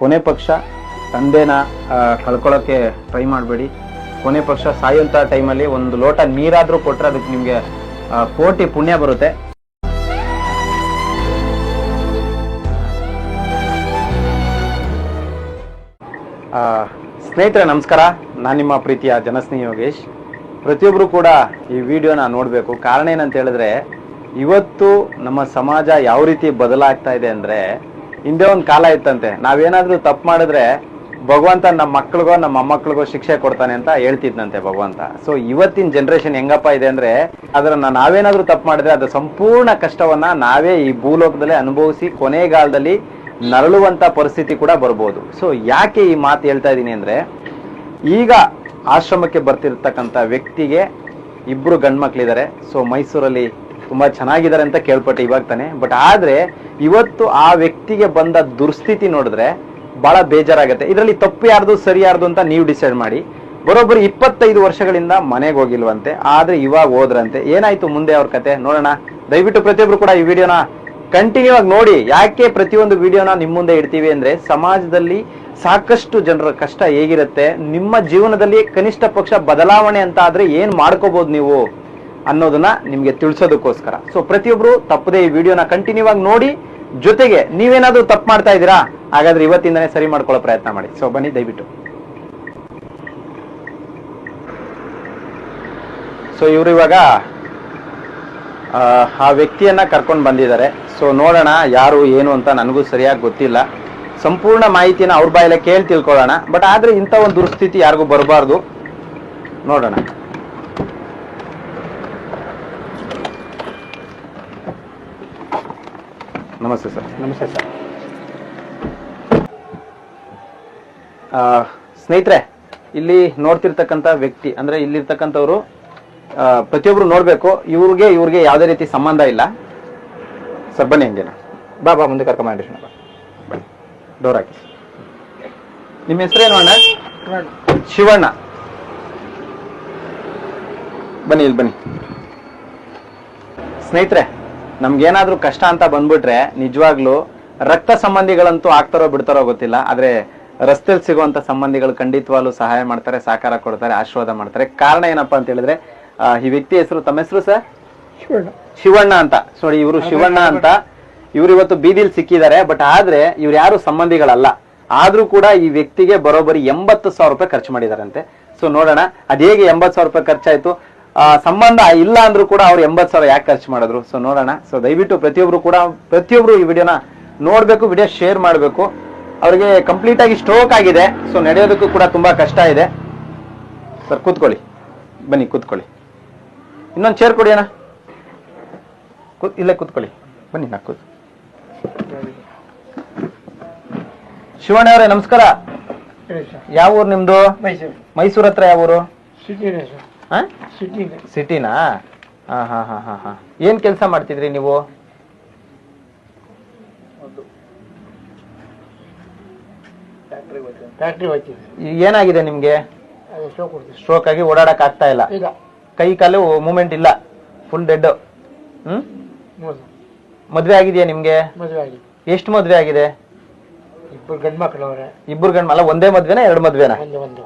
ಕೊನೆ ಪಕ್ಷ ತಂದೆನ ಕಳ್ಕೊಳ್ಳೋಕ್ಕೆ ಕಳ್ಕೊಳ್ಳೋಕೆ ಟ್ರೈ ಮಾಡಬೇಡಿ. ಕೊನೆ ಪಕ್ಷ ಸಾಯುವಂಥ ಟೈಮಲ್ಲಿ ಒಂದು ಲೋಟ ನೀರಾದರೂ ಕೊಟ್ಟರೆ ಅದಕ್ಕೆ ನಿಮಗೆ ಕೋಟಿ ಪುಣ್ಯ ಬರುತ್ತೆ. ಸ್ನೇಹಿತರೆ, ನಮಸ್ಕಾರ. ನಾನು ನಿಮ್ಮ ಪ್ರೀತಿಯ ಜನಸ್ನೇಹಿ ಯೋಗೇಶ್. ಪ್ರತಿಯೊಬ್ಬರು ಕೂಡ ಈ ವಿಡಿಯೋನ ನೋಡಬೇಕು. ಕಾರಣ ಏನಂತ ಹೇಳಿದ್ರೆ, ಇವತ್ತು ನಮ್ಮ ಸಮಾಜ ಯಾವ ರೀತಿ ಬದಲಾಗ್ತಾ ಇದೆ ಅಂದ್ರೆ ಹಿಂದೆ ಒಂದು ಕಾಲ ಇತ್ತಂತೆ. ನಾವೇನಾದ್ರೂ ತಪ್ಪು ಮಾಡಿದ್ರೆ ಭಗವಂತ ನಮ್ಮ ಮಕ್ಳಿಗೋ, ನಮ್ಮ ಮೊಮ್ಮಕ್ಳಿಗೋ ಶಿಕ್ಷೆ ಕೊಡ್ತಾನೆ ಅಂತ ಹೇಳ್ತಿದ್ನಂತೆ ಭಗವಂತ. ಸೊ ಇವತ್ತಿನ ಜನರೇಷನ್ ಹೆಂಗಪ್ಪ ಇದೆ ಅಂದ್ರೆ, ಅದನ್ನ ನಾವೇನಾದ್ರೂ ತಪ್ಪು ಮಾಡಿದ್ರೆ ಅದು ಸಂಪೂರ್ಣ ಕಷ್ಟವನ್ನ ನಾವೇ ಈ ಭೂಲೋಕದಲ್ಲಿ ಅನುಭವಿಸಿ ಕೊನೆಗಾಲದಲ್ಲಿ ನರಳುವಂತ ಪರಿಸ್ಥಿತಿ ಕೂಡ ಬರ್ಬೋದು. ಸೊ ಯಾಕೆ ಈ ಮಾತು ಹೇಳ್ತಾ ಇದ್ದೀನಿ ಅಂದ್ರೆ, ಈಗ ಆಶ್ರಮಕ್ಕೆ ಬರ್ತಿರ್ತಕ್ಕಂಥ ವ್ಯಕ್ತಿಗೆ ಇಬ್ರು ಗಂಡ್ಮಕ್ಳಿದ್ದಾರೆ. ಸೊ ಮೈಸೂರಲ್ಲಿ ತುಂಬಾ ಚೆನ್ನಾಗಿದ್ದಾರೆ ಅಂತ ಕೇಳ್ಪಟ್ಟೆ ಇವಾಗ ತಾನೆ. ಬಟ್ ಆದ್ರೆ ಇವತ್ತು ಆ ವ್ಯಕ್ತಿಗೆ ಬಂದ ದುರ್ಸ್ಥಿತಿ ನೋಡಿದ್ರೆ ಬಹಳ ಬೇಜಾರಾಗುತ್ತೆ. ಇದರಲ್ಲಿ ತಪ್ಪು ಯಾರ್ದು, ಸರಿ ಯಾರ್ದು ಅಂತ ನೀವು ಡಿಸೈಡ್ ಮಾಡಿ. ಬರೋಬ್ಬರಿ ಇಪ್ಪತ್ತೈದು ವರ್ಷಗಳಿಂದ ಮನೆಗೆ ಹೋಗಿಲ್ವಂತೆ. ಆದ್ರೆ ಇವಾಗ ಹೋದ್ರಂತೆ. ಏನಾಯ್ತು ಮುಂದೆ ಅವ್ರ ಕತೆ? ನೋಡೋಣ. ದಯವಿಟ್ಟು ಪ್ರತಿಯೊಬ್ರು ಕೂಡ ಈ ವಿಡಿಯೋನ ಕಂಟಿನ್ಯೂ ಆಗಿ ನೋಡಿ. ಯಾಕೆ ಪ್ರತಿಯೊಂದು ವಿಡಿಯೋನ ನಿಮ್ಮ ಮುಂದೆ ಇಡ್ತೀವಿ ಅಂದ್ರೆ ಸಮಾಜದಲ್ಲಿ ಸಾಕಷ್ಟು ಜನರ ಕಷ್ಟ ಹೇಗಿರುತ್ತೆ, ನಿಮ್ಮ ಜೀವನದಲ್ಲಿ ಕನಿಷ್ಠ ಪಕ್ಷ ಬದಲಾವಣೆ ಅಂತ ಆದ್ರೆ ಏನ್ ಮಾಡ್ಕೋಬಹುದು ನೀವು? ಅನ್ನೋದನ್ನ ನಿಮ್ಗೆ ತಿಳಿಸೋದಕ್ಕೋಸ್ಕರ. ಸೊ ಪ್ರತಿಯೊಬ್ರು ತಪ್ಪದೆ ಈ ವಿಡಿಯೋನ ಕಂಟಿನ್ಯೂ ಆಗಿ ನೋಡಿ ಜೊತೆಗೆ ನೀವೇನಾದ್ರೂ ತಪ್ಪು ಮಾಡ್ತಾ ಇದ್ದೀರಾ? ಹಾಗಾದ್ರೆ ಇವತ್ತಿಂದನೇ ಸರಿ ಮಾಡ್ಕೊಳ್ಳೋ ಪ್ರಯತ್ನ ಮಾಡಿ. ಸೊ ಬನ್ನಿ ದಯವಿಟ್ಟು. ಸೊ ಇವರು ಇವಾಗ ಆ, ವ್ಯಕ್ತಿಯನ್ನ ಕರ್ಕೊಂಡು ಬಂದಿದ್ದಾರೆ. ಸೊ ನೋಡೋಣ ಯಾರು ಏನು ಅಂತ ನನಗೂ ಸರಿಯಾಗಿ ಗೊತ್ತಿಲ್ಲ. ಸಂಪೂರ್ಣ ಮಾಹಿತಿನ ಅವ್ರ ಬಾಯಲ್ಲೇ ಕೇಳಿ ತಿಳ್ಕೊಳ್ಳೋಣ. ಬಟ್ ಆದ್ರೆ ಇಂಥ ಒಂದು ದುರ್ಸ್ಥಿತಿ ಯಾರಿಗೂ ಬರಬಾರ್ದು. ನೋಡೋಣ. ನಮಸ್ತೆ ಸರ್. ನಮಸ್ತೆ ಸರ್. ಸ್ನೇಹಿತರೆ ಇಲ್ಲಿ ನೋಡ್ತಿರ್ತಕ್ಕಂಥ ವ್ಯಕ್ತಿ ಅಂದ್ರೆ ಇಲ್ಲಿರ್ತಕ್ಕಂಥವ್ರು ಪ್ರತಿಯೊಬ್ಬರು ಪ್ರತಿಯೊಬ್ರು ನೋಡ್ಬೇಕು. ಇವ್ರಿಗೆ ಇವ್ರಿಗೆ ಯಾವುದೇ ರೀತಿ ಸಂಬಂಧ ಇಲ್ಲ. ಸರ್ ಬನ್ನಿ ಹಿಂದಿನ ಬಾ ಬಾ ಮುಂದೆ ಕರ್ಕೊಂಡ್ ಮಾಡಿ ಬನ್ನಿ. ಡೋರ್ ಹಾಕಿ. ನಿಮ್ಮ ಹೆಸರೇನು ಅಣ್ಣ? ಶಿವಣ್ಣ. ಬನ್ನಿ ಇಲ್ಲಿ ಬನ್ನಿ. ಸ್ನೇಹಿತರೆ ನಮ್ಗೇನಾದ್ರೂ ಕಷ್ಟ ಅಂತ ಬಂದ್ಬಿಟ್ರೆ ನಿಜವಾಗ್ಲೂ ರಕ್ತ ಸಂಬಂಧಿಗಳಂತೂ ಆಗ್ತಾರೋ ಬಿಡ್ತಾರೋ ಗೊತ್ತಿಲ್ಲ. ಆದ್ರೆ ರಸ್ತೆಯಲ್ಲಿ ಸಿಗುವಂತ ಸಂಬಂಧಿಗಳು ಖಂಡಿತವಾಗ್ಲೂ ಸಹಾಯ ಮಾಡ್ತಾರೆ ಸಹಕಾರ ಕೊಡ್ತಾರೆ ಆಶೀರ್ವಾದ ಮಾಡ್ತಾರೆ. ಕಾರಣ ಏನಪ್ಪಾ ಅಂತ ಹೇಳಿದ್ರೆ ಈ ವ್ಯಕ್ತಿ ಹೆಸರು ತಮ್ಮ ಹೆಸರು ಸರ್? ಶಿವಣ್ಣ. ಅಂತ. ನೋಡಿ ಇವರು ಶಿವಣ್ಣ. ಅಂತ. ಇವ್ರು ಇವತ್ತು ಬೀದಿಲ್ ಸಿಕ್ಕಿದ್ದಾರೆ ಬಟ್ ಆದ್ರೆ ಇವ್ರು ಯಾರು ಸಂಬಂಧಿಗಳಲ್ಲ. ಆದ್ರೂ ಕೂಡ ಈ ವ್ಯಕ್ತಿಗೆ ಬರೋಬ್ಬರಿ ಎಂಬತ್ತು ಸಾವಿರ ರೂಪಾಯಿ ಖರ್ಚು ಮಾಡಿದಾರಂತೆ. ಸೊ ನೋಡೋಣ ಅದ್ ಹೇಗೆ ಎಂಬತ್ತು ಸಾವಿರ ರೂಪಾಯಿ ಖರ್ಚಾಯ್ತು? ಸಂಬಂಧ ಇಲ್ಲ ಅಂದ್ರೂ ಕೂಡ ಅವ್ರು ಎಂಬತ್ತು ಸಾವಿರ ಯಾಕೆ ಖರ್ಚು ಮಾಡಿದ್ರು? ಸೊ ನೋಡೋಣ. ಸೊ ದಯವಿಟ್ಟು ಪ್ರತಿಯೊಬ್ರು ಕೂಡ ಪ್ರತಿಯೊಬ್ರು ಈ ವಿಡಿಯೋನ ನೋಡ್ಬೇಕು ವಿಡಿಯೋ ಶೇರ್ ಮಾಡಬೇಕು. ಅವ್ರಿಗೆ ಕಂಪ್ಲೀಟ್ ಆಗಿ ಸ್ಟ್ರೋಕ್ ಆಗಿದೆ. ಸೊ ನಡೆಯೋದಕ್ಕೂ ಕೂಡ ತುಂಬಾ ಕಷ್ಟ ಇದೆ. ಸರ್ ಕೂತ್ಕೊಳ್ಳಿ. ಬನ್ನಿ ಕೂತ್ಕೊಳ್ಳಿ. ಇನ್ನೊಂದು ಚೇರ್ ಕೊಡಿ ಅಣ್ಣ. ಕೂತ್ ಇಲ್ಲೇ ಕೂತ್ಕೊಳ್ಳಿ. ಬನ್ನಿ ನಾ ಕೂತ್ ಶಿವಣ್ಣ ಅವರೇ ನಮಸ್ಕಾರ. ಯಾವ ಊರು ನಿಮ್ದು? ಮೈಸೂರು. ಹತ್ರ ಯಾವ ಊರು? ಹಾ? ಸಿಟಿನೇ. ಸಿಟಿನಾ? ಹಾ ಹಾ ಹಾ ಹಾ ಹಾ. ಏನ್ ಕೆಲಸ ಮಾಡ್ತಿದ್ರಿ ನೀವು? ಫ್ಯಾಕ್ಟ್ರಿ ಹೋಗ್ತೀವಿ ಈ- ಏನಾಗಿದೆ ನಿಮ್ಗೆ? ಅದು ಶೋ ಕೊಡ್ತೀವಿ ಸ್ಟ್ರೋಕ್ ಆಗಿ ಓಡಾಡಕ್ ಆಗ್ತಾ ಇಲ್ಲ. ಈಗ ಕೈ ಕಾಲು ಮೂಮೆಂಟ್ ಇಲ್ಲ. ಫುಲ್ ಡೆಡ್ ಹ್ಮ್? ಮೂರು ಮದ್ವೆ ಆಗಿದೆಯಾ ನಿಮ್ಗೆ? ಮದುವೆ ಆಗಿ ಎಷ್ಟು ಮದ್ವೆ ಆಗಿದೆ? ಇಬ್ಬರು ಗಂಡು ಮಕ್ಕಳು ಅವರೇ. ಇಬ್ಬರು ಗಂಡ್ ಅಲ್ಲ ಒಂದೇ ಮದ್ವೆನಾ ಎರಡು ಮದ್ವೆನಾ? ಒಂದು ಒಂದು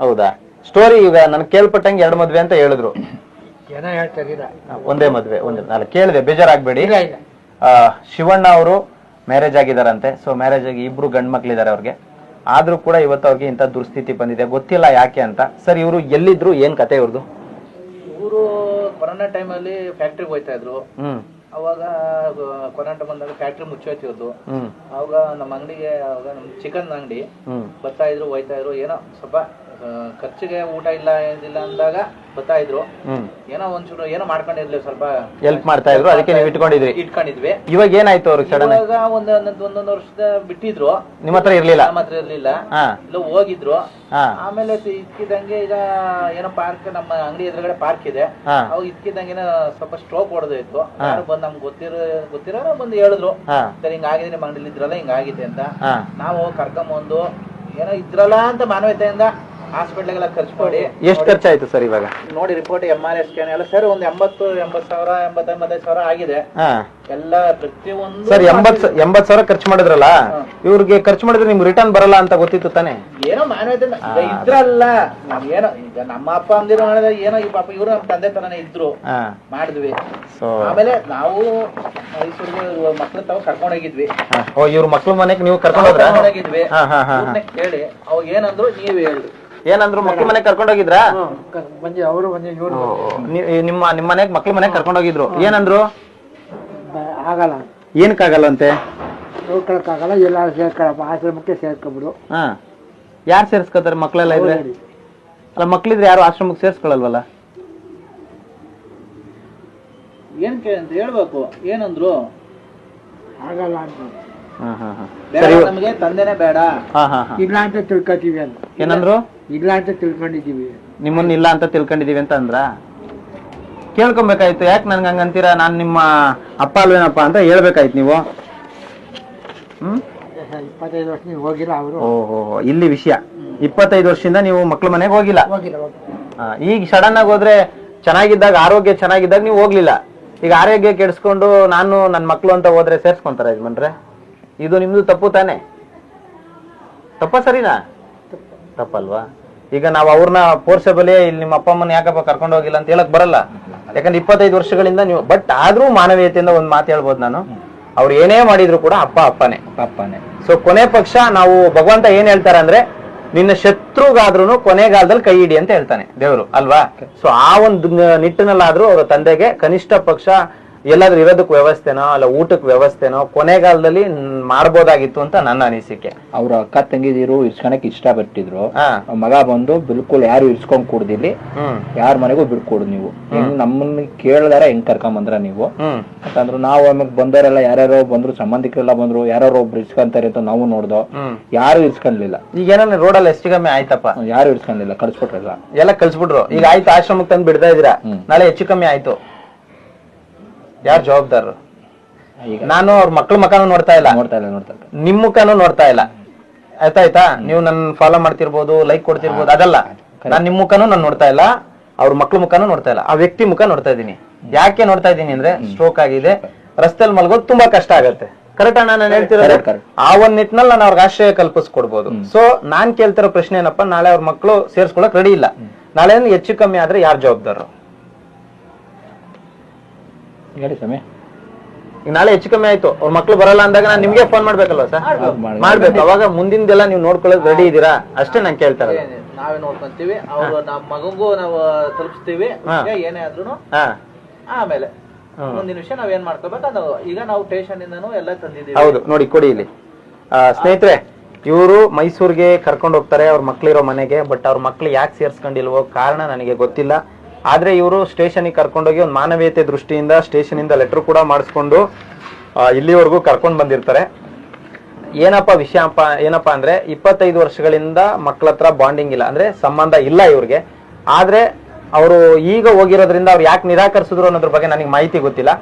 ಹೌದಾ? ಸ್ಟೋರಿ ಈಗ ನನ್ ಕೇಳ್ಪಟ್ಟಂಗೆ ಎರಡು ಮದ್ವೆ ಅಂತ ಹೇಳಿದ್ರು. ಏನೋ ಹೇಳ್ತಾರೆ ಇಲ್ಲ ಒಂದೇ ಮದ್ವೆ ಒಂದೇ ನಾನು ಕೇಳಿದೆ ಬೇಜಾರಾಗ್ಬೇಡಿ. ಇಲ್ಲ ಇಲ್ಲ. ಆ, ಶಿವಣ್ಣ ಅವರು ಮ್ಯಾರೇಜ್ ಆಗಿದಾರಂತೆ ಸೊ ಮ್ಯಾರೇಜ್ ಆಗಿ ಇಬ್ರು ಗಂಡ್ ಮಕ್ಳಿದಾರೆ ಅವ್ರಿಗೆ. ಆದ್ರೂ ಕೂಡ ಇವತ್ತು ಅವ್ರಿಗೆ ಇಂಥ ದುರ್ಸ್ಥಿತಿ ಬಂದಿದೆ. ಗೊತ್ತಿಲ್ಲ ಯಾಕೆ ಅಂತ. ಸರ್ ಇವರು ಎಲ್ಲಿದ್ರು ಏನ್ ಕತೆ ಇವ್ರದ್ದು ಇವರು ಕೊರೋನಾ ಟೈಮಲ್ಲಿ ಫ್ಯಾಕ್ಟ್ರಿಗೆ ಹೋಯ್ತಾ ಇದ್ರು. ಹ್ಮ್. ಅವಾಗ ಕೊರೋನಾ ಬಂದಾಗ ಫ್ಯಾಕ್ಟ್ರಿ ಮುಚ್ಚೋಯ್ತಿದ್ರು ಹ್ಮ್. ಅವಾಗ ನಮ್ಮ ಅಂಗಡಿಗೆ ಅವಾಗ ನಮ್ಮ ಚಿಕನ್ ಅಂಗಡಿ ಹ್ಮ್. ಬರ್ತಾ ಇದ್ರು ಹೋಯ್ತಾ ಇದ್ರು. ಏನೋ ಸ್ವಲ್ಪ ಖರ್ಚಿಗೆ ಊಟ ಇಲ್ಲ ಏನಿಲ್ಲ ಅಂದಾಗ ಬರ್ತಾ ಇದ್ರು ಏನೋ ಒಂಚೂರು ಏನೋ ಮಾಡ್ಕೊಂಡಿರ್ಲಿ ಸ್ವಲ್ಪ. ಹೆಲ್ಪ್ ಮಾಡ್ತಾ ಇದ್ರು ಅದಕ್ಕೆ ನೀವು ಇಟ್ಕೊಂಡಿದ್ರಿ. ಇಟ್ಕೊಂಡಿದ್ವಿ. ಇವಾಗ ಏನಾಯ್ತು ಅವ್ರಿಗೆ ಸಡನ್ ಇವಾಗ ಒಂದ್ ಒಂದೊಂದ್ ಒಂದೊಂದು ವರ್ಷದ ಬಿಟ್ಟಿದ್ರು. ನಿಮ್ಮ ಹತ್ರ ಇರ್ಲಿಲ್ಲ? ನಮ್ಮ ಹತ್ರ ಇರ್ಲಿಲ್ಲ. ಹಾ. ಇಲ್ಲ ಹೋಗಿದ್ರು. ಹಾ. ಆಮೇಲೆ ಇದ್ಕಿದಂಗೆ ಈಗ ಏನೋ ಪಾರ್ಕ್ ನಮ್ಮ ಅಂಗಡಿ ಎದುರುಗಡೆ ಪಾರ್ಕ್ ಇದೆ. ಹಾ. ಅವಾಗ ಇದ್ಕಿದಂಗೆ ಸ್ವಲ್ಪ ಸ್ಟ್ರೋಕ್ ಹೊಡೆದೋಯ್ತು ಯಾರು ಬಂದು ನಮ್ಗೆ ಗೊತ್ತಿರೋ ಗೊತ್ತಿರೋ ಬಂದು ಹೇಳಿದ್ರು. ಹಾ. ಸರ್ ಹಿಂಗಾಗಿದೆ ನಿಮ್ಮ ಅಂಗಡಿಲಿ ಇದ್ರಲ್ಲ ಹಿಂಗಾಗಿದೆ ಅಂತ. ಹಾ. ನಾವು ಕರ್ಕೊಂಬಂದು ಏನೋ ಇದ್ರಲ್ಲ ಅಂತ ಮಾನವೀಯತೆಯಿಂದ ಹಾಸ್ಪಿಟ್ಲಿಗೆಲ್ಲ ಖರ್ಚು ಮಾಡಿ ಎಷ್ಟು ಖರ್ಚಾಯ್ತು ಸರ್ ಇವಾಗ? ನೋಡಿ report M R S scan ಎಲ್ಲ. ಸರ್ ಒಂದು ಎಂಬತ್ತು ಎಂಬತ್ತು ಸಾವಿರ ಎಂಬತ್ತು ಎಂಬತ್ತೈದು ಸಾವಿರ ಆಗಿದೆ. ಎಲ್ಲ ಪ್ರತಿಯೊಂದು ಸರ್ ಎಂಬತ್ ಎಂಬತ್ ಸಾವಿರ ಖರ್ಚು ಮಾಡಿದ್ರಲ್ಲ. ಇವ್ರಿಗೆ ಖರ್ಚು ಮಾಡಿದ್ರೆ ನಿಮ್ಗೆ ರಿಟರ್ನ್ ಬರಲ್ಲ ಅಂತ ಗೊತ್ತಿತ್ತು ತಾನೆ? ಏನೋ ಮಾನವೀಯತೆ ಈಗ ಇದ್ರಲ್ಲ. ಏನೋ ಈಗ ನಮ್ಮ ಅಪ್ಪ ಅಂದಿರೋ ಮಾಡಿದ್ರೆ ಏನೋ ಈ ಪಾಪ ಇವರು ನಮ್ಮ ತಂದೆ ತರನೇ ಇದ್ರು. ಮಾಡಿದ್ವಿ. ಆಮೇಲೆ ನಾವು ಮೈಸೂರಿಗೆ ಮಕ್ಳು ತಾವ ಕರ್ಕೊಂಡು ಹೋಗಿದ್ವಿ. ಓ ಇವ್ರ ಮಕ್ಳು ಮನೆಗೆ ನೀವು ಕರ್ಕೊಂಡು ಹೋಗಿದ್ವಿ. ಕೇಳಿ ಅವಾಗ ಏನಂದ್ರು ನೀವ್ ಹೇಳಿ ಏನಂದ್ರು ಮಕ್ಳ ಮನೆಗ್ ಕರ್ಕೊಂಡು ಹೋಗಿದ್ರಾ? ಬಂದು ಅವರು ಬಂದು ಇವರು ನಿಮ್ಮ ನಿಮ್ಮ ಮನೆಗೆ ಮಕ್ಳ ಮನೆಗ್ ಕರ್ಕೊಂಡು ಹೋಗಿದ್ರು. ಏನಂದ್ರು? ಆಗಲ್ಲ. ಏನಕ್ಕಾಗಲ್ಲಂತೆ ನೋಡ್ಕೊಳಕ್ಕಾಗಲ್ಲ ಎಲ್ಲ ಸೇರ್ಕೊಳಪ್ಪ ಆಶ್ರಮಕ್ಕೆ ಸೇರ್ಕೊಬಿಡು. ಹಾ. ಯಾರು ಸೇರಿಸ್ಕೊತಾರೆ ಮಕ್ಕಳೆಲ್ಲ ಇದ್ರೆ? ಅಲ್ಲ ಮಕ್ಳಿದ್ರೆ ಯಾರು ಆಶ್ರಮಕ್ಕೆ ಸೇರಿಸ್ಕೊಳ್ಳಲ್ವಲ್ಲ ಏನ್ ಕೇಳಿ ಅಂತ ಹೇಳ್ಬೇಕು. ಏನಂದ್ರು? ಆಗಲ್ಲ ಅಂತ. ನಮಗೆ ತಂದೆನೆ ಬೇಡ. ಹಾ ಹಾ ಹಾ. ಇಲ್ಲ ಅಂತ ತಿಳ್ಕೊತೀವಿ ಅಂತ ಏನಂದ್ರು? ಇಲ್ಲ ಅಂತ ತಿಳ್ಕೊಂಡಿದ್ದೀವಿ. ನಿಮ್ಮನ್ನ ಇಲ್ಲ ಅಂತ ತಿಳ್ಕೊಂಡಿದೀವಿ ಅಂತ ಅಂದ್ರ ಕೇಳ್ಕೊಬೇಕಾಯ್ತು. ಯಾಕೆ ನನ್ಗೆ ಹಂಗಂತೀರಾ ನಾನು ನಿಮ್ಮ ಅಪ್ಪ ಅಲ್ವೇನಪ್ಪ ಅಂತ ಹೇಳ್ಬೇಕಾಯ್ತು ನೀವು. ಹ್ಮ್? ಇಪ್ಪತ್ತೈದು ವರ್ಷ ನೀವು ಹೋಗಿಲ್ಲ ಅವರು? ಓಹೋ ಇಲ್ಲಿ ವಿಷಯ. ಇಪ್ಪತ್ತೈದು ವರ್ಷದಿಂದ ನೀವು ಮಕ್ಳ ಮನೆಗೆ ಹೋಗಿಲ್ಲ. ಹೋಗಿಲ್ಲ ಹೋಗಿಲ್ಲ. ಆ, ಈಗ ಸಡನ್ ಆಗಿ ಹೋದ್ರೆ ಚೆನ್ನಾಗಿದ್ದಾಗ ಆರೋಗ್ಯ ಚೆನ್ನಾಗಿದ್ದಾಗ ನೀವು ಹೋಗ್ಲಿಲ್ಲ. ಈಗ ಆರೋಗ್ಯ ಕೆಡಿಸ್ಕೊಂಡು ನಾನು ನನ್ನ ಮಕ್ಳು ಅಂತ ಹೋದ್ರೆ ಸೇರ್ಸ್ಕೊಂತಾರ ಯಜಮಾನ್ರೆ? ಇದು ನಿಮ್ದು ತಪ್ಪು ತಾನೆ? ತಪ್ಪ ಸರಿನಾ? ತಪ್ಪಲ್ವಾ? ಈಗ ನಾವು ಅವ್ರನ್ನ ಪೋರ್ಸಬಲೇ ಇಲ್ಲಿ ನಿಮ್ಮ ಅಪ್ಪ ಅಮ್ಮನ ಯಾಕಪ್ಪ ಕರ್ಕೊಂಡು ಹೋಗಿಲ್ಲ ಅಂತ ಹೇಳಕ್ ಬರಲ್ಲ. ಯಾಕಂದ್ರೆ ಇಪ್ಪತ್ತೈದು ವರ್ಷಗಳಿಂದ ನೀವು ಬಟ್ ಆದ್ರೂ ಮಾನವೀಯತೆಯಿಂದ ಒಂದ್ ಮಾತು ಹೇಳ್ಬೋದು ನಾನು. ಅವ್ರು ಏನೇ ಮಾಡಿದ್ರು ಕೂಡ ಅಪ್ಪ ಅಪ್ಪನೇ. ಅಪ್ಪನೇ. ಸೊ ಕೊನೆ ಪಕ್ಷ ನಾವು ಭಗವಂತ ಏನ್ ಹೇಳ್ತಾರೆ ಅಂದ್ರೆ ನಿನ್ನ ಶತ್ರುಗಾದ್ರೂ ಕೊನೆಗಾಲದಲ್ಲಿ ಕೈ ಹಿಡಿ ಅಂತ ಹೇಳ್ತಾನೆ ದೇವರು ಅಲ್ವಾ? ಸೊ ಆ ಒಂದು ನಿಟ್ಟಿನಲ್ಲಾದ್ರೂ ಅವ್ರ ತಂದೆಗೆ ಕನಿಷ್ಠ ಪಕ್ಷ ಎಲ್ಲಾದ್ರೂ ಇರೋದಕ್ಕೆ ವ್ಯವಸ್ಥೆನೋ ಅಲ್ಲ ಊಟಕ್ಕೆ ವ್ಯವಸ್ಥೆನೋ ಕೊನೆಗಾಲದಲ್ಲಿ ಮಾಡ್ಬೋದಾಗಿತ್ತು ಅಂತ ನನ್ನ ಅನಿಸಿಕೆ. ಅವ್ರ ಅಕ್ಕ ತಂಗಿದಿರು ಇರ್ಸ್ಕೊಳಕ್ ಇಷ್ಟಪಟ್ಟಿದ್ರು. ಹಾ. ಮಗ ಬಂದು ಬಿಲ್ಕುಲ್ ಯಾರು ಇರ್ಸ್ಕೊಂಡ್ ಕೂಡ್ದಿಲ್ಲಿ. ಹ್ಮ್. ಯಾರ ಮನೆಗೂ ಬಿಡ್ಕೊಡು ನೀವು? ಹೆಂಗ್ ನಮ್ಮನ್ನ ಕೇಳ್ದಾರ ಹೆಂಗ್ ಕರ್ಕೊಂಡ್ ಬಂದ್ರ ನೀವು? ಹ್ಮ್. ಅಂತಂದ್ರು ನಾವು ಆಮೇಲೆ ಬಂದವರೆಲ್ಲ ಯಾರ್ಯಾರೋ ಬಂದ್ರು ಸಂಬಂಧಿಕರೆಲ್ಲ ಬಂದ್ರು ಯಾರು ಒಬ್ರು ಇರ್ಸ್ಕೊಂತಾರೆ ಅಂತ ನಾವು ನೋಡ್ದೋ ಹ್ಮ್. ಯಾರು ಇರ್ಸ್ಕೊಂಡ್ಲಿಲ್ಲ ಈಗ ಏನೋ ರೋಡಲ್ಲಿ ಎಷ್ಟು ಕಮ್ಮಿ ಆಯ್ತಪ್ಪ? ಯಾರು ಇರ್ಸ್ಕೊಂಡಿಲ್ಲ ಕಳ್ಸ್ಬಿಟ್ರಲ್ಲ ಎಲ್ಲ ಕಳ್ಸ್ಬಿಟ್ರು. ಈಗ ಆಯ್ತು ಆಶ್ರಮಕ್ಕೆ ತಂದು ಬಿಡ್ತಾ ಇದೀರಾ ನಾಳೆ ಹೆಚ್ಚು ಕಮ್ಮಿ ಆಯ್ತು. ಯಾರು ಜವಾಬ್ದಾರರು ನಾನು ಅವ್ರ ಮಕ್ಳ ಮಕಾನು ನೋಡ್ತಾ ಇಲ್ಲ. ನೋಡ್ತಾ ಇಲ್ಲ ನೋಡ್ತಾ ಇಲ್ಲ. ನಿಮ್ ಮುಖಾನು ನೋಡ್ತಾ ಇಲ್ಲ. ಆಯ್ತಾಯ್ತಾ? ನೀವು ನನ್ ಫಾಲೋ ಮಾಡ್ತಿರ್ಬೋದು ಲೈಕ್ ಕೊಡ್ತಿರ್ಬೋದು ಅದಲ್ಲ. ನಾನು ನಿಮ್ ಮುಖಾನು ನಾನು ನೋಡ್ತಾ ಇಲ್ಲ. ಅವ್ರ ಮಕ್ಳ ಮುಖಾನು ನೋಡ್ತಾ ಇಲ್ಲ. ಆ ವ್ಯಕ್ತಿ ಮುಖ ನೋಡ್ತಾ ಇದೀನಿ. ಯಾಕೆ ನೋಡ್ತಾ ಇದೀನಿ ಅಂದ್ರೆ ಸ್ಟ್ರೋಕ್ ಆಗಿದೆ. ರಸ್ತೆಲ್ ಮಲ್ಗೋದು ತುಂಬಾ ಕಷ್ಟ ಆಗತ್ತೆ. ಕರೆಕ್ಟ್ ಅಣ್ಣ ನಾನು ಹೇಳ್ತಿರೋದು. ಆ ಒಂದ್ ನಿಟ್ಟಿನಲ್ಲಿ ನಾನು ಅವ್ರಿಗೆ ಆಶ್ರಯ ಕಲ್ಪಿಸ್ಕೊಡ್ಬೋದು. ಸೊ ನಾನ್ ಕೇಳ್ತಿರೋ ಪ್ರಶ್ನೆ ಏನಪ್ಪಾ? ನಾಳೆ ಅವ್ರ ಮಕ್ಳು ಸೇರ್ಸ್ಕೊಳಕ್ ರೆಡಿ ಇಲ್ಲ. ನಾಳೆ ಹೆಚ್ಚು ಕಮ್ಮಿ ಆದ್ರೆ ಯಾರು ಜವಾಬ್ದಾರರು? ಹೇಳಿ ಸ್ವಾಮಿ. ಈಗ ನಾಳೆ ಹೆಚ್ಚು ಕಮ್ಮಿ ಆಯ್ತು. ಅವ್ರ ಮಕ್ಳು ಬರಲ್ಲ ಅಂದಾಗ ನಾನು ನಿಮ್ಗೆ ಫೋನ್ ಮಾಡ್ಬೇಕಲ್ವ ಸರ್? ಮಾಡ್ಬೇಕು. ಮಾಡ್ಬೇಕು. ಅವಾಗ ಮುಂದಿಂದೆಲ್ಲ ನೀವು ನೋಡ್ಕೊಳ್ಳೋದು ರೆಡಿ ಇದೀರಾ ಅಷ್ಟೇ ನಾನು ಕೇಳ್ತಾ ಇರೋದು. ನಾವೇ ನೋಡ್ಕೊಂತೀವಿ. ಅವ್ರು ನಮ್ಮ ಮಗಂಗೂ ನಾವು ತಲುಪಿಸ್ತೀವಿ. ಹಾ. ಏನೇ ಆದ್ರೂ ಹಾ. ಆಮೇಲೆ ಹ್ಮ್. ಮುಂದಿನ ವಿಷಯ ಏನ್ ಮಾಡ್ಕೋಬೇಕು? ಅದು ಈಗ ನಾವು ಸ್ಟೇಷನ್ ಇಂದನೂ ಎಲ್ಲ ತಂದಿದ್ದೀವಿ. ಹೌದು. ನೋಡಿ ಕೊಡಿ ಇಲ್ಲಿ. ಆ, ಸ್ನೇಹಿತರೆ ಇವರು ಮೈಸೂರಿಗೆ ಕರ್ಕೊಂಡು ಹೋಗ್ತಾರೆ. ಅವ್ರ ಮಕ್ಳಿರೋ ಮನೆಗೆ ಬಟ್ ಅವ್ರ ಮಕ್ಳು ಯಾಕೆ ಸೇರ್ಸ್ಕೊಂಡಿಲ್ವೋ ಕಾರಣ ನನಗೆ ಗೊತ್ತಿಲ್ಲ. ಆದ್ರೆ ಇವರು ಸ್ಟೇಷನ್ಗೆ ಕರ್ಕೊಂಡೋಗಿ ಒಂದು ಮಾನವೀಯತೆ ದೃಷ್ಟಿಯಿಂದ ಸ್ಟೇಷನ್ ಇಂದ ಲೆಟರ್ ಕೂಡ ಮಾಡಿಸ್ಕೊಂಡು ಇಲ್ಲಿವರೆಗೂ ಕರ್ಕೊಂಡು ಬಂದಿರ್ತಾರೆ. ಏನಪ್ಪ ವಿಷಯ ಏನಪ್ಪಾ ಅಂದ್ರೆ ಇಪ್ಪತ್ತೈದು ವರ್ಷಗಳಿಂದ ಮಕ್ಕಳ ಹತ್ರ ಬಾಂಡಿಂಗ್ ಇಲ್ಲ, ಅಂದ್ರೆ ಸಂಬಂಧ ಇಲ್ಲ ಇವ್ರಿಗೆ. ಆದ್ರೆ ಅವರು ಈಗ ಹೋಗಿರೋದ್ರಿಂದ ಅವ್ರು ಯಾಕೆ ನಿರಾಕರಿಸಿದ್ರು ಅನ್ನೋದ್ರ ಬಗ್ಗೆ ನನಗೆ ಮಾಹಿತಿ ಗೊತ್ತಿಲ್ಲ.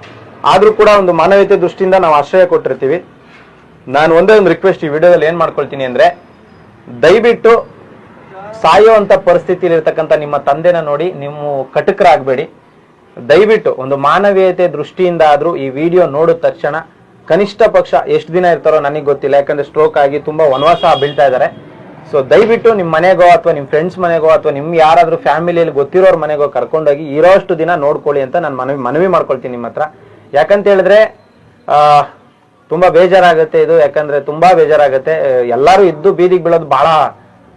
ಆದ್ರೂ ಕೂಡ ಒಂದು ಮಾನವೀಯತೆ ದೃಷ್ಟಿಯಿಂದ ನಾವು ಆಶ್ರಯ ಕೊಟ್ಟಿರ್ತೀವಿ. ನಾನು ಒಂದೇ ಒಂದು ರಿಕ್ವೆಸ್ಟ್ ಈ ವಿಡಿಯೋದಲ್ಲಿ ಏನ್ ಮಾಡ್ಕೊಳ್ತೀನಿ ಅಂದ್ರೆ, ದಯವಿಟ್ಟು ಸಾಯುವಂತ ಪರಿಸ್ಥಿತಿಯಲ್ಲಿ ಇರ್ತಕ್ಕಂಥ ನಿಮ್ಮ ತಂದೆನ ನೋಡಿ ನೀವು ಕಟಕರಾಗಬೇಡಿ. ದಯವಿಟ್ಟು ಒಂದು ಮಾನವೀಯತೆ ದೃಷ್ಟಿಯಿಂದ ಆದರೂ ಈ ವಿಡಿಯೋ ನೋಡಿದ ತಕ್ಷಣ ಕನಿಷ್ಠ ಪಕ್ಷ ಎಷ್ಟು ದಿನ ಇರ್ತಾರೋ ನನಗೆ ಗೊತ್ತಿಲ್ಲ, ಯಾಕಂದ್ರೆ ಸ್ಟ್ರೋಕ್ ಆಗಿ ತುಂಬಾ ವನವಾಸ ಬೀಳ್ತಾ ಇದ್ದಾರೆ ಸೊ ದಯವಿಟ್ಟು ನಿಮ್ಮ ಮನೆಗೋ ಅಥವಾ ನಿಮ್ಮ ಫ್ರೆಂಡ್ಸ್ ಮನೆಗೋ ಅಥವಾ ನಿಮ್ಗೆ ಯಾರಾದ್ರೂ ಫ್ಯಾಮಿಲಿಯಲ್ಲಿ ಗೊತ್ತಿರೋರ್ ಮನೆಗೋ ಕರ್ಕೊಂಡೋಗಿ ಇರೋಷ್ಟು ದಿನ ನೋಡ್ಕೊಳ್ಳಿ ಅಂತ ನಾನು ಮನವಿ ಮನವಿ ಮಾಡ್ಕೊಳ್ತೀನಿ ನಿಮ್ಮ ಹತ್ರ. ಯಾಕಂತ ಹೇಳಿದ್ರೆ ತುಂಬಾ ಬೇಜಾರಾಗುತ್ತೆ ಇದು, ಯಾಕಂದ್ರೆ ತುಂಬಾ ಬೇಜಾರಾಗುತ್ತೆ. ಎಲ್ಲರೂ ಇದ್ದು ಬೀದಿಗೆ ಬೀಳೋದು ಬಹಳ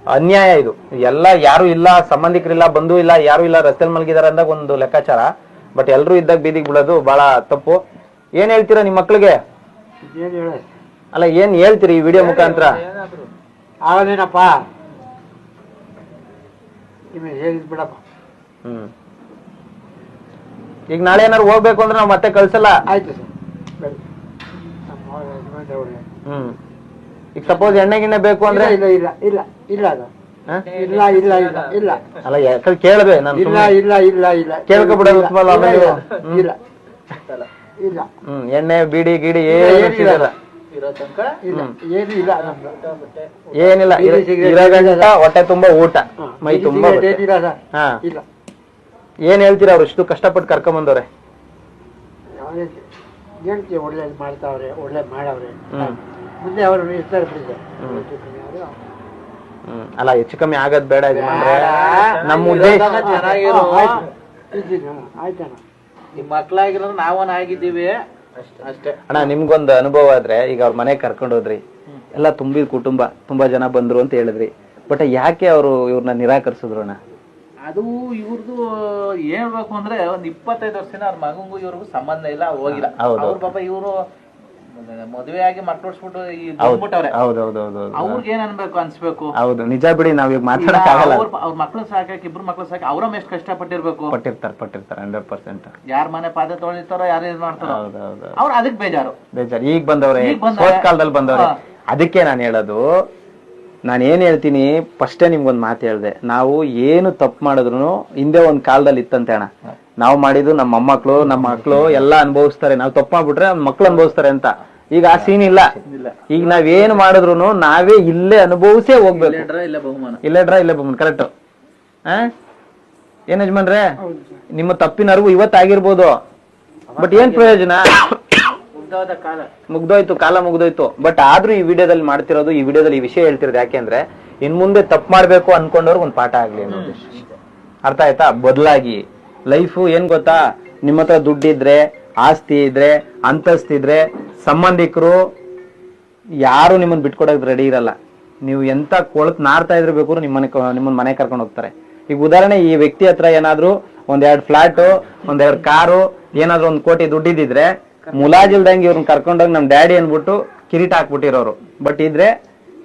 ಅನ್ಯಾಯ ಇದು. ಎಲ್ಲ ಯಾರು ಇಲ್ಲ ಸಂಬಂಧಿಕರಿಲ್ಲ ಬಂಧು ಇಲ್ಲ ಯಾರು ಇಲ್ಲ ರಸ್ತೆಲ್ ಮಲಗಿದಾರೆ ಅಂದಾಗ ಒಂದು ಲೆಕ್ಕಾಚಾರ. ಬಟ್ ಎಲ್ಲರೂ ಇದ್ದಾಗ ಬೀದಿಗೆ ಬಿಡೋದು ಬಹಳ ತಪ್ಪು. ಏನ್ ಹೇಳ್ತೀರಾ ನಿಮ್ಮ ಮಕ್ಳಿಗೆ? ಅಲ್ಲ ಏನ್ ಹೇಳ್ತೀರಿ ಈ ವಿಡಿಯೋ ಮುಖಾಂತರ? ಏನಾದ್ರು ನಿಮಗೆ ಹೇಳಿದ್ ಬಿಡಪ್ಪ. ಹ್ಮ್. ಈಗ ನಾಳೆ ಏನಾರು ಹೋಗ್ಬೇಕು ಅಂದ್ರೆ ನಾವು ಮತ್ತೆ ಕಳ್ಸಲ್ಲ? ಆಯ್ತು ಸರ್. ಹ್ಮ್. ಈಗ ಸಪೋಸ್ ಎಣ್ಣೆ ಗಿಣ್ಣೆ ಬೇಕು ಅಂದ್ರೆ? ಇಲ್ಲ ಇಲ್ಲ ಇಲ್ಲ ಇಲ್ಲ ಅದು ಹ? ಇಲ್ಲ ಇಲ್ಲ ಇಲ್ಲ ಇಲ್ಲ. ಅಲ್ಲ ಯಾಕಂದ್ರೆ ಕೇಳ್ದೆ ನಾನು ಇಲ್ಲ ಇಲ್ಲ ಇಲ್ಲ ಇಲ್ಲ. ಕೇಳ್ಕೊಬಿಡೋದು ಇಲ್ಲ, ಉಸ್ಮಾನ್ ಆಮೇಲೆ. ಇಲ್ಲ, ಹ್ಮ್. ಇಲ್ಲ ಇಲ್ಲ. ಹ್ಮ್ ಎಣ್ಣೆ ಬಿಡಿ ಗಿಡಿ ಏನು ಏನಿಲ್ಲ. ಸಿಗಲ್ಲ. ಇರೋ ತನಕ? ಇಲ್ಲ ಏನು ಇಲ್ಲ ನಮ್ದು. ಏನಿಲ್ಲ ಬೀಡಿ ಸಿಗರೇಟ್ ಇರೋ ಗಂಟ ಹೊಟ್ಟೆ ತುಂಬಾ ಊಟ. ಹಾ. ಮೈ ತುಂಬಾ ಬರುತ್ತೆ. ಏನಿಲ್ಲ ಸರ್ ಹಾ. ಇಲ್ಲ. ಏನ್ ಹೇಳ್ತೀರಾ ಅವ್ರು? ಇಷ್ಟು ಕಷ್ಟಪಟ್ಟು ಕರ್ಕೊಂಬಂದವ್ರೆ. ಯಾವುದೇ ಹೇಳ್ತೀವಿ. ಒಳ್ಳೇದು ಮಾಡ್ತಾವ್ರೆ ಒಳ್ಳೇದು ಮಾಡವ್ರೆ ಹ್ಮ್. ಮುಂದೆ ಅವರು ಹ್ಮ್. ಅಲ್ಲ ಹೆಚ್ಚು ಕಮ್ಮಿ ಆಗದ್ ಬೇಡ ಯಜಮಾನ್ರೆ ನಮ್ಮ ಉದ್ದೇಶ ಚೆನ್ನಾಗಿರೋ ಆಯ್ತಣ್ಣ ಮಕ್ಳಾಗಿರೋದು ನಾವನ್ ಆಗಿದ್ದೀವಿ. ಅಷ್ಟೇ. ಅಣ್ಣ ನಿಮ್ಗೊಂದು ಅನುಭವ ಆದ್ರೆ ಈಗ ಅವ್ರ ಮನೆಗೆ ಕರ್ಕೊಂಡು ಹೋದ್ರಿ. ಎಲ್ಲ ತುಂಬಿದ ಕುಟುಂಬ ತುಂಬಾ ಜನ ಬಂದ್ರು ಅಂತ ಹೇಳಿದ್ರಿ. ಬಟ್ ಯಾಕೆ ಅವರು ಇವ್ರನ್ನ ನಿರಾಕರಿಸಿದ್ರು ಅಣ್ಣ? ಅದು ಇವ್ರದ್ದು ಹೇಳ್ಬೇಕು ಅಂದ್ರೆ ಒಂದ್ ಇಪ್ಪತ್ತೈದು ವರ್ಷದಿಂದ ಅವ್ರ ಮಗಂಗೂ ಇವ್ರಿಗೂ ಸಂಬಂಧ ಇಲ್ಲ ಹೋಗಿಲ್ಲ. ಅವ್ರ ಪಾಪ ಇವರು ಮದುವೆ ಆಗಿ ಮಕ್ಳು ಹೊಡ್ಸ್ಬಿಟ್ಟು ಈ ಹೌದು ಹೌದು ಹೌದು ಹೌದು ಅವ್ರಿಗೆ ಏನ್ ಅನ್ಬೇಕು ಅನ್ಸ್ಬೇಕು? ಹೌದು ನಿಜ ಬಿಡಿ ನಾವೀಗ ಮಾತಾಡಕ್ ಆಗಲ್ಲ. ಅವ್ರ ಅವ್ರ ಮಕ್ಳು ಸಾಕಕ್ಕೆ ಇಬ್ರು ಮಕ್ಳು ಸಾಕಿ ಅವ್ರಮ್ಮ ಎಷ್ಟು ಪಟ್ಟಿರ್ಬೇಕು ಪಟ್ಟಿರ್ತಾರೆ ಪಟ್ಟಿರ್ತಾರೆ ಹಂಡ್ರೆಡ್ ಪರ್ಸೆಂಟ್ ಯಾರ ಮನೆ ಪಾದ ತೊಳಿತಾರೋ ಯಾರು ಇದ್ ಮಾಡ್ತಾರೋ. ಹೌದು ಅವ್ರು ಅದಕ್ ಬೇಜಾರು. ಬೇಜಾರು. ಈಗ ಬಂದವ್ರೆ ಈಗ ಕಾಲದಲ್ಲಿ ಬಂದವ್ರೆ. ಅದಕ್ಕೆ ನಾನು ಹೇಳೋದು ನಾನು ಏನ್ ಹೇಳ್ತೀನಿ ಫಸ್ಟೇ ನಿಮ್ಗೊಂದು ಮಾತು ಹೇಳ್ದೆ. ನಾವು ಏನು ತಪ್ಪು ಮಾಡಿದ್ರು ಹಿಂದೆ ಒಂದ್ ಕಾಲದಲ್ಲಿ ಇತ್ತಂತೆ ಅಣ್ಣ. ನಾವು ಮಾಡಿದ್ದು ನಮ್ಮ ಮೊಮ್ಮಕ್ಳು ನಮ್ಮ ಮಕ್ಳು ಎಲ್ಲ ಅನುಭವಿಸ್ತಾರೆ. ನಾವು ತಪ್ಪಾಗ್ಬಿಟ್ರೆ ಮಕ್ಳು ಅನುಭವಿಸ್ತಾರೆ ಅಂತ. ಈಗ ಆ ಸೀನ್ ಇಲ್ಲ. ಈಗ ನಾವೇನ್ ಮಾಡಿದ್ರು ನಾವೇ ಇಲ್ಲೇ ಅನುಭವಿಸೇ ಹೋಗ್ಬೇಕು. ಇಲ್ಲ ಡ್ರಾ ಇಲ್ಲೇ ಬಹುಮಾನ. ಕರೆಕ್ಟ್ ಆ? ಏನ್ ಯಜಮಾನ್ರೆ? ನಿಮ್ಮ ತಪ್ಪಿನ ಅರಿವು ಇವತ್ತಾಗಿರ್ಬೋದು. ಬಟ್ ಏನ್ ಪ್ರಯೋಜನ? ಮುಗ್ದೋಯ್ತು ಕಾಲ ಮುಗ್ದೋಯ್ತು. ಬಟ್ ಆದ್ರೂ ಈ ವಿಡಿಯೋದಲ್ಲಿ ಮಾಡ್ತಿರೋದು ಈ ವಿಡಿಯೋದಲ್ಲಿ ಈ ವಿಷಯ ಹೇಳ್ತಿರೋದು ಯಾಕೆಂದ್ರೆ ಇನ್ ಮುಂದೆ ತಪ್ಪು ಮಾಡ್ಬೇಕು ಅನ್ಕೊಂಡವ್ರಿಗೆ ಒಂದು ಪಾಠ ಆಗ್ಲಿ ಅರ್ಥ ಆಯ್ತಾ? ಬದಲಾಗಿ. ಲೈಫು ಏನ್ ಗೊತ್ತಾ? ನಿಮ್ಮ ಹತ್ರ ದುಡ್ಡಿದ್ರೆ, ಆಸ್ತಿ ಇದ್ರೆ ಅಂತಸ್ತಿದ್ರೆ ಸಂಬಂಧಿಕರು ಯಾರು ನಿಮ್ಮನ್ನ ಬಿಟ್ಕೊಡಕ್ ರೆಡಿ ಇರಲ್ಲ. ನೀವು ಎಂತ ಕೊಳತ್ ನಾರ್ತಾ ಇದ್ರೆ ಬೇಕಾದ್ರೂ ನಿಮ್ಮನೆ ನಿಮ್ಮನ್ನ ಮನೆ ಕರ್ಕೊಂಡು ಹೋಗ್ತಾರೆ. ಈಗ ಉದಾಹರಣೆ, ಈ ವ್ಯಕ್ತಿ ಹತ್ರ ಏನಾದ್ರೂ ಒಂದೆರಡು ಫ್ಲಾಟ್, ಒಂದೆರಡು ಕಾರು, ಏನಾದ್ರೂ ಒಂದ್ ಕೋಟಿ ದುಡ್ಡಿದ್ರೆ ಮುಲಾಜಿಲ್ದಂಗೆ ಇವ್ರನ್ನ ಕರ್ಕೊಂಡೋಗಿ ನಮ್ ಡ್ಯಾಡಿ ಅನ್ಬಿಟ್ಟು ಕಿರೀಟ ಹಾಕ್ಬಿಟ್ಟಿರೋರು. ಬಟ್ ಇದ್ರೆ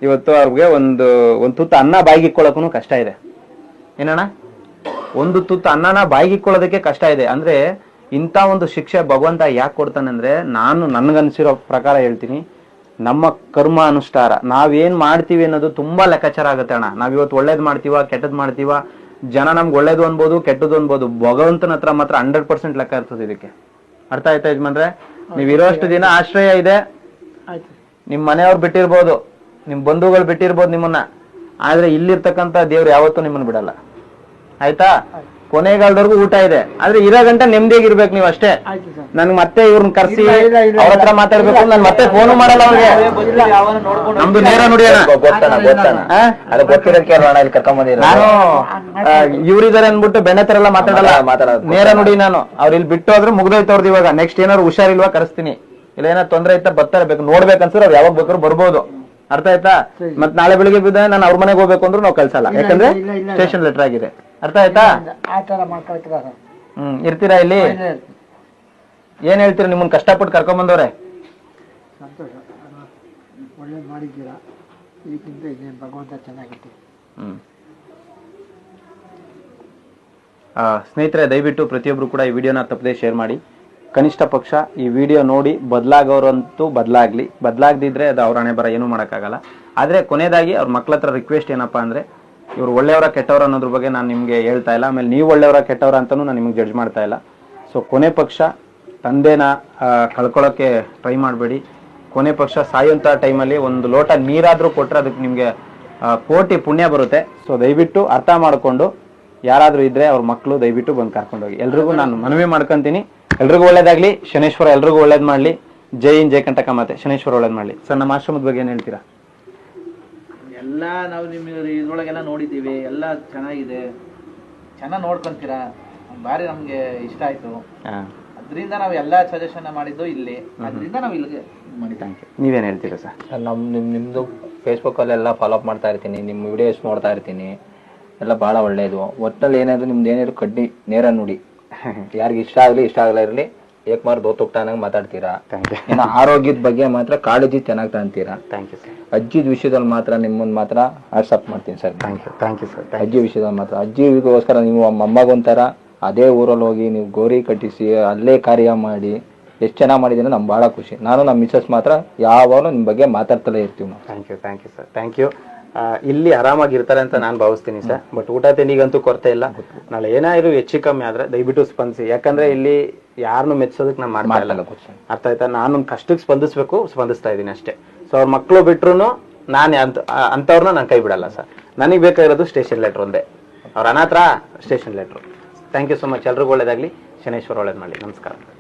ಇವತ್ತು ಅವ್ರಿಗೆ ಒಂದು, ಒಂದ್ ತುತ್ತ ಅನ್ನ ಬಾಯಿಗಿಕ್ಕೊಳ್ಳೋಕು ಕಷ್ಟ ಇದೆ. ಏನಣ್ಣ? ಒಂದು ತುತ್ತು ಅನ್ನನ ಬಾಯಿಗಿಕ್ಕೊಳ್ಳೋದಕ್ಕೆ ಕಷ್ಟ ಇದೆ. ಅಂದ್ರೆ ಇಂಥ ಒಂದು ಶಿಕ್ಷೆ ಭಗವಂತ ಯಾಕೆ ಕೊಡ್ತಾನೆ ಅಂದ್ರೆ ನಾನು ನನ್ಗನ್ಸಿರೋ ಪ್ರಕಾರ ಹೇಳ್ತೀನಿ. ನಮ್ಮ ಕರ್ಮ ಅನುಷ್ಠಾರ. ನಾವೇನ್ ಮಾಡ್ತೀವಿ ಅನ್ನೋದು ತುಂಬಾ ಲೆಕ್ಕಾಚಾರ ಆಗುತ್ತೆ ಅಣ್ಣ. ನಾವ್ ಇವತ್ತು ಒಳ್ಳೇದ್ ಮಾಡ್ತೀವ ಕೆಟ್ಟದ್ ಮಾಡ್ತೀವ? ಜನ ನಮ್ಗೆ ಒಳ್ಳೇದು ಅನ್ಬೋದು ಕೆಟ್ಟದ್ದು ಅನ್ಬೋದು. ಭಗವಂತನ ಹತ್ರ ಮಾತ್ರ ಹಂಡ್ರೆಡ್ ಪರ್ಸೆಂಟ್ ಲೆಕ್ಕ ಇರ್ತದೆ ಇದಕ್ಕೆ. ಅರ್ಥ ಆಯ್ತಾ ಯಜಮಾನ್ರೆ? ನೀವ್ ಇರೋಷ್ಟು ದಿನ ಆಶ್ರಯ ಇದೆ. ನಿಮ್ ಮನೆಯವ್ರು ಬಿಟ್ಟಿರ್ಬೋದು. ನಿಮ್ ಬಂಧುಗಳು ಬಿಟ್ಟಿರ್ಬೋದು ನಿಮ್ಮನ್ನ. ಆದ್ರೆ ಇಲ್ಲಿರ್ತಕ್ಕಂತ ದೇವ್ರು ಯಾವತ್ತೂ ನಿಮ್ಮನ್ನ ಬಿಡಲ್ಲ. ಆಯ್ತಾ? ಕೊನೆಗಾಲದವರೆಗೂ ಊಟ ಇದೆ. ಆದ್ರೆ ಇರೋ ಗಂಟೆ ನೆಮ್ಮದಿಯಾಗಿರ್ಬೇಕು ನೀವು ಅಷ್ಟೇ. ನನ್ ಮತ್ತೆ ಇವ್ರನ್ನ ಕರ್ಸಿ ಅವ್ರ ಹತ್ರ ಮಾತಾಡ್ಬೇಕು ನಾನು ಮತ್ತೆ ಫೋನು ಮಾಡಲ್ಲ ಅವ್ರಿಗೆ ನಮ್ದು ನೇರ ನುಡಿಯೋಣ? ಅದು ಗೊತ್ತಿರೋಕೆ ಇಲ್ಲಿ ನಾನು ಇವ್ರಿದಾರೆ ಅನ್ಬಿಟ್ಟು ಬೆಣ್ಣೆ ತರ ಎಲ್ಲ ಮಾತಾಡಲ್ಲ? ಮಾತಾಡೋದು. ನೇರ ನುಡಿ ನಾನು. ಅವ್ರ ಇಲ್ಲಿ ಬಿಟ್ಟು ಆದ್ರೆ ಮುಗ್ದೋಯ್ತು ಅವ್ರದ್ದು ಇವಾಗ. ನೆಕ್ಸ್ಟ್ ಏನಾದ್ರು ಹುಷಾರಿಲ್ವಾ ಕರೆಸ್ತೀನಿ. ಇಲ್ಲ ಏನಾದ್ರು ತೊಂದ್ರೆ ಇತ್ತ ಬರ್ತಾರೆ ಬೇಕು. ನೋಡ್ಬೇಕನ್ಸಿದ್ರೆ ಅವ್ರು ಯಾವಾಗ ಬೇಕಾದ್ರು ಬರ್ಬೋದು. ಅರ್ಥ ಆಯ್ತಾ? ಮತ್ ನಾಳೆ ಬೆಳಿಗ್ಗೆ ಬಿದ್ದ ನಾನು ಅವ್ರ ಮನೆಗೆ ಹೋಗ್ಬೇಕು ಅಂದ್ರೂ ನಾವು ಕಳ್ಸಲ್ಲ. ಯಾಕಂದ್ರೆ. ಸ್ಟೇಷನ್ ಲೆಟರ್ ಆಗಿದೆ. ಅರ್ಥ ಆಯ್ತಾ? ಆ ಥರ ಮಾಡ್ಕೊಳ್ತೀರಾ ಸರ್ ಹ್ಮ್ ಇರ್ತೀರಾ ಇಲ್ಲಿ? ಏನ್ ಹೇಳ್ತೀರಾ ನಿಮ್ಮನ್ನ ಕಷ್ಟಪಟ್ಟು ಕರ್ಕೊಂಡ್ ಬಂದವ್ರೆ? ಸಂತೋಷ. ಒಳ್ಳೇದು ಮಾಡಿದ್ದೀರಾ? ಇದಕ್ಕಿಂತ ಇನ್ನೇನು ಭಗವಂತ ಚೆನ್ನಾಗಿತ್ತು ಹ್ಮ್. ಆ, ಸ್ನೇಹಿತರೆ ದಯವಿಟ್ಟು ಪ್ರತಿಯೊಬ್ರು ಕೂಡ ಈ ವಿಡಿಯೋನ ತಪ್ಪದೆ ಶೇರ್ ಮಾಡಿ. ಕನಿಷ್ಠ ಪಕ್ಷ ಈ ವಿಡಿಯೋ ನೋಡಿ ಬದಲಾಗೋರಂತೂ ಬದಲಾಗ್ಲಿ. ಬದಲಾಗದಿದ್ರೆ ಅದು ಅವ್ರ ಹಣೆ ಬರ ಏನೂ ಮಾಡೋಕ್ಕಾಗಲ್ಲ. ಆದರೆ ಕೊನೆಯದಾಗಿ ಅವ್ರ ಮಕ್ಳ ಹತ್ರ ರಿಕ್ವೆಸ್ಟ್ ಏನಪ್ಪಾ ಅಂದ್ರೆ ಇವ್ರು ಒಳ್ಳೆಯವರ ಕೆಟ್ಟವರ ಅನ್ನೋದ್ರ ಬಗ್ಗೆ ನಾನು ನಿಮಗೆ ಹೇಳ್ತಾ ಇಲ್ಲ. ಆಮೇಲೆ ನೀವು ಒಳ್ಳೆಯವರ ಕೆಟ್ಟವರ ಅಂತಲೂ ನಾನು ನಿಮಗೆ ಜಡ್ಜ್ ಮಾಡ್ತಾ ಇಲ್ಲ. ಸೊ ಕೊನೆ ಪಕ್ಷ ತಂದೆನ ಕಳ್ಕೊಳ್ಳೋಕ್ಕೆ ಟ್ರೈ ಮಾಡಬೇಡಿ. ಕೊನೆ ಪಕ್ಷ ಸಾಯುವಂಥ ಟೈಮಲ್ಲಿ ಒಂದು ಲೋಟ ನೀರಾದರೂ ಕೊಟ್ಟರೆ ಅದಕ್ಕೆ ನಿಮಗೆ ಕೋಟಿ ಪುಣ್ಯ ಬರುತ್ತೆ. ಸೊ ದಯವಿಟ್ಟು ಅರ್ಥ ಮಾಡಿಕೊಂಡು ಯಾರಾದರೂ ಇದ್ರೆ ಅವ್ರ ಮಕ್ಕಳು ದಯವಿಟ್ಟು ಬಂದು ಕರ್ಕೊಂಡೋಗಿ ಎಲ್ರಿಗೂ ನಾನು ಮನವಿ ಮಾಡ್ಕೊಂತೀನಿ. ಎಲ್ರಿಗೂ ಒಳ್ಳೇದಾಗಲಿ. ಶನೇಶ್ವರ ಎಲ್ರಿಗೂ ಒಳ್ಳೇದು ಮಾಡ್ಲಿ. ಜೈ ಇನ್ ಜೈ ಕಂಟಕ ಮಾತೆ ಶನೇಶ್ವರ ಒಳ್ಳೇದು ಮಾಡ್ಲಿ. ಸರ್, ನಮ್ಮ ಆಶ್ರಮದ ಬಗ್ಗೆ ಏನು ಹೇಳ್ತೀರಾ? ಎಲ್ಲ ನಾವು ನಿಮ್ಮ ಇದ್ರೊಳಗೆಲ್ಲ ನೋಡಿದ್ದೀವಿ ಎಲ್ಲ ಚೆನ್ನಾಗಿದೆ. ಚೆನ್ನಾಗಿ ನೋಡ್ಕೊಂತೀರಾ? ಭಾರಿ ನಮಗೆ ಇಷ್ಟ ಆಯ್ತು. ಹಾ. ಅದರಿಂದ ನಾವು ಎಲ್ಲ ಸಜೆಷನ್ ಮಾಡಿದ್ದು ಇಲ್ಲಿ. ಅದರಿಂದ ನಾವು ಇಲ್ಲಿಗೆ ಮಾಡಿ ಥ್ಯಾಂಕ್ ಯು ನೀವೇನು ಹೇಳ್ತೀರಾ ಸರ್? ನಮ್ಮ ನಿಮ್ಮ ನಿಮ್ಮದು ಫೇಸ್ಬುಕ್ಕಲ್ಲೆಲ್ಲ ಫಾಲೋ ಅಪ್ ಮಾಡ್ತಾ ಇರ್ತೀನಿ ನಿಮ್ಮ ವಿಡಿಯೋಸ್ ನೋಡ್ತಾ ಇರ್ತೀನಿ. ಎಲ್ಲ ಭಾಳ ಒಳ್ಳೆಯದು ಒಟ್ಟಲ್ಲಿ ಏನಾದರೂ ನಿಮ್ದು ಏನಾದ್ರು ಕಡ್ಡಿ ನೇರ ನುಡಿ. ಯಾರಿಗೆ ಇಷ್ಟ ಆಗಲಿ ಇಷ್ಟ ಆಗಲ್ಲ ಇರಲಿ. ಏಕ್ಮಾರ್ ದೋತುಕ್ತಾನಂಗ್ ಮಾತಾಡ್ತೀರಾ? ಥ್ಯಾಂಕ್ ಯು ಇನ್ನು ಆರೋಗ್ಯದ ಬಗ್ಗೆ ಮಾತ್ರ ಕಾಳಜಿ ಚೆನ್ನಾಗಿ ತಗೊಂತೀರಾ ಥ್ಯಾಂಕ್ ಯು ಸರ್ ಅಜ್ಜಿದ ವಿಷಯದಲ್ಲಿ ಮಾತ್ರ ನಿಮ್ಮನ್ನ ಮಾತ್ರ ವಾಟ್ಸಪ್ ಮಾಡ್ತೀನಿ sir. Thank you thank you sir thank ಅಜ್ಜಿ ವಿಷಯದಲ್ಲಿ ಮಾತ್ರ. ಅಜ್ಜಿಗೋಸ್ಕರ ನೀವು ಮೊಮ್ಮಗೊಂಥರ ಅದೇ ಊರಲ್ಲಿ ಹೋಗಿ ನೀವು ಗೋರಿ ಕಟ್ಟಿಸಿ ಅಲ್ಲೇ ಕಾರ್ಯ ಮಾಡಿ ಎಷ್ಟು ಚೆನ್ನಾಗಿ ಮಾಡಿದ್ದೀನಿ ನಮ್ಗೆ ಭಾಳ ಖುಷಿ. ನಾನು ನಮ್ಮ ಮಿಸ್ಸಸ್ ಮಾತ್ರ ಯಾವಾಗಲೂ ನಿಮ್ಮ ಬಗ್ಗೆ ಮಾತಾಡ್ತಲೇ ಇರ್ತೀವಿ ನಾವು. Thank you thank you sir thank you ಇಲ್ಲಿ ಆರಾಮಾಗಿರ್ತಾರೆ ಅಂತ ನಾನು ಭಾವಿಸ್ತೀನಿ ಸರ್. ಬಟ್ ಊಟ ತಿಂಡಿಗಂತೂ ಕೊರತೆ ಇಲ್ಲ. ನಾಳೆ ಏನಾದ್ರು ಹೆಚ್ಚು ಕಮ್ಮಿ ಆದ್ರೆ ದಯವಿಟ್ಟು ಸ್ಪಂದಿಸಿ. ಯಾಕಂದ್ರೆ ಇಲ್ಲಿ ಯಾರನ್ನು ಮೆಚ್ಚೋದಕ್ಕೆ ನಾನು ಮಾಡ್ತಾ ಇಲ್ಲ. ಅರ್ಥ ಆಯ್ತಾ? ನಾನು ಕಷ್ಟಕ್ಕೆ ಸ್ಪಂದಿಸ್ಬೇಕು ಸ್ಪಂದಿಸ್ತಾ ಇದ್ದೀನಿ ಅಷ್ಟೇ. ಸೊ ಅವ್ರ ಮಕ್ಕಳು ಬಿಟ್ರು ನಾನು ಅಂತ ಅಂಥವ್ರನ್ನ ನಾನು ಕೈ ಬಿಡಲ್ಲ ಸರ್. ನನಗೆ ಬೇಕಾಗಿರೋದು ಸ್ಟೇಷನ್ ಲೆಟ್ರ್ ಒಂದೇ. ಅವ್ರ ಅನಾಥ station letter. Thank you so much ಎಲ್ರಿಗೂ ಒಳ್ಳೇದಾಗಲಿ. ಶನೇಶ್ವರ ಒಳ್ಳೇದು ಮಾಡಲಿ. ನಮಸ್ಕಾರ.